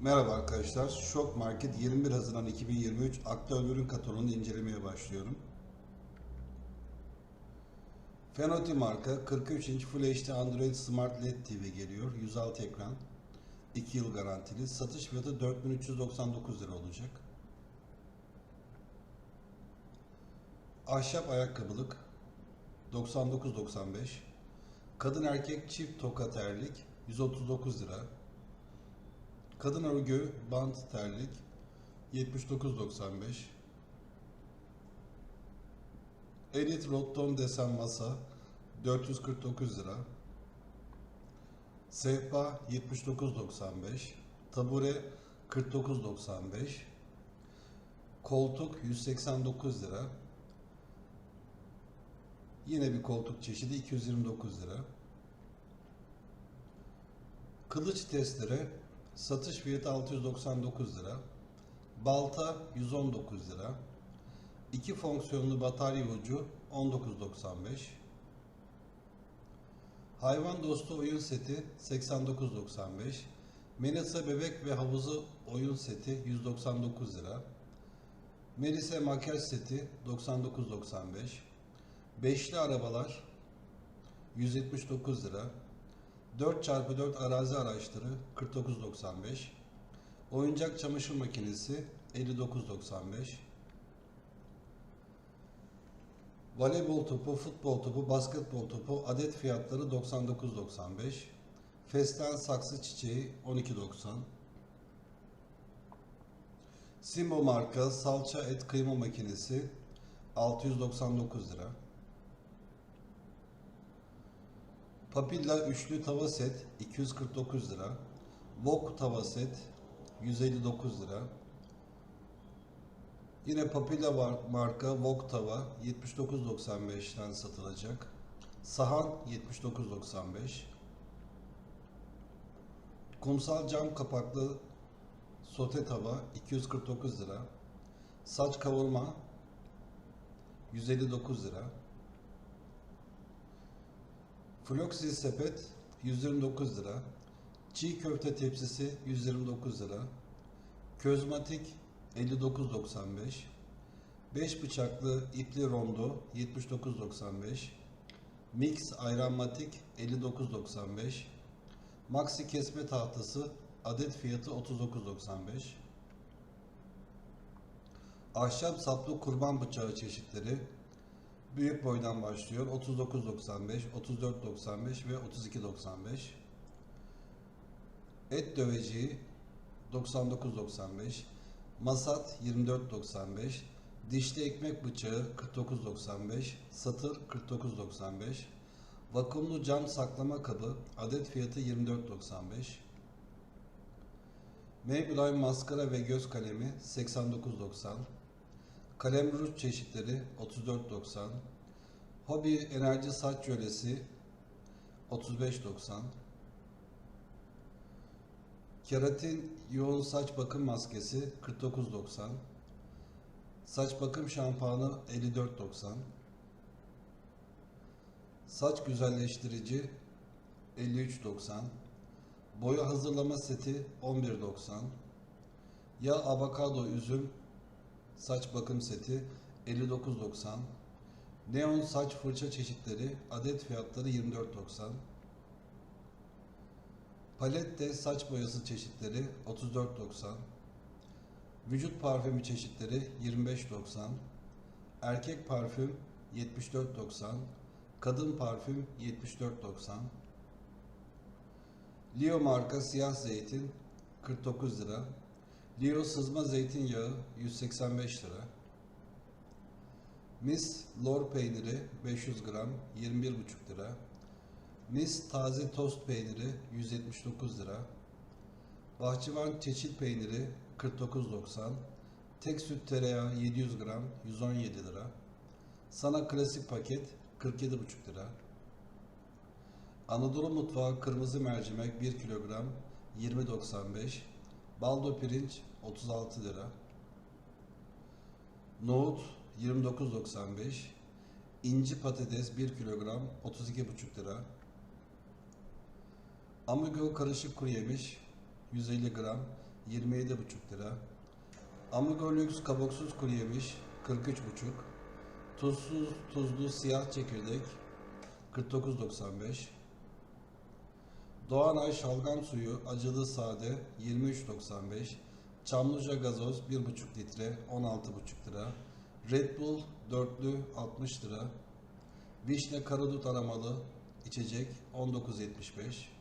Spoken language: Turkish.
Merhaba arkadaşlar. Şok Market 21 Haziran 2023 aktüel ürün kataloğunu incelemeye başlıyorum. Fenoti marka 43 inç Full HD Android Smart LED TV geliyor. 106 ekran. 2 yıl garantili. Satış fiyatı 4399 lira olacak. Ahşap ayakkabılık 99.95. Kadın erkek çift toka terlik 139 lira. Kadın örgü bant terlik 79.95 Elite Roton desen masa 449 lira. Sehpa 79.95 Tabure 49.95 Koltuk 189 lira. Yine bir koltuk çeşidi 229 lira. Kılıç testere satış fiyatı 699 lira. Balta 119 lira. İki fonksiyonlu batarya ucu 19.95. Hayvan dostu oyun seti 89.95. Melisa bebek ve havuzu oyun seti 199 lira. Melisa makyaj seti 99.95. Beşli arabalar 179 lira. 4x4 arazi araçları 49.95 Oyuncak çamaşır makinesi 59.95 Voleybol topu, futbol topu, basketbol topu adet fiyatları 99.95 Festen saksı çiçeği 12.90 Simbo marka salça et kıyma makinesi 699 lira Papilla üçlü tava set 249 lira. Wok tava set 159 lira. Yine Papilla marka Wok tava 79.95'ten satılacak. Sahan 79.95. Kumsal cam kapaklı sote tava 249 lira. Saç kavurma 159 lira. Floxi sepet 129 lira. Çiğ köfte tepsisi 129 lira. Közmatik 59.95. 5 bıçaklı ipli rondo 79.95. Mix ayranmatik 59.95. Maxi kesme tahtası adet fiyatı 39.95. Ahşap saplı kurban bıçağı çeşitleri Büyük boydan başlıyor. 39.95, 34.95 ve 32.95. Et döveciği 99.95. Masat 24.95. Dişli ekmek bıçağı 49.95. Satır 49.95. Vakumlu cam saklama kabı adet fiyatı 24.95. Maybelline maskara ve göz kalemi 89.90. Kalem ruj çeşitleri 34.90. Hobi enerji saç jölesi 35.90. Keratin yoğun saç bakım maskesi 49.90. Saç bakım şampuanı 54.90. Saç güzelleştirici 53.90. Boya hazırlama seti 11.90. Yağ avokado üzüm saç bakım seti 59.90 Neon saç fırça çeşitleri adet fiyatları 24.90 Palette saç boyası çeşitleri 34.90 Vücut parfümü çeşitleri 25.90 Erkek parfüm 74.90 Kadın parfüm 74.90 Leo marka siyah zeytin 49 lira Leo sızma zeytinyağı 185 lira. Mis lor peyniri 500 gram 21,5 lira. Mis taze tost peyniri 179 lira. Bahçıvan çeçil peyniri 49.90. Tek süt tereyağı 700 gram 117 lira. Sana klasik paket 47,5 lira. Anadolu mutfağı kırmızı mercimek 1 kilogram 20.95. Baldo pirinç 36 lira. Nohut 29.95. İnci patates 1 kilogram 32,5 lira. Amigo karışık kuru yemiş 150 gram 27,5 lira. Amigo Lüks kabuksuz kuru yemiş 43,5. Tuzsuz tuzlu siyah çekirdek 49.95. Doğanay şalgam suyu acılı sade 23.95. Çamlıca gazoz 1,5 litre 16,5 lira. Red Bull dörtlü 60 lira. Vişne karadut aramalı içecek 19.75.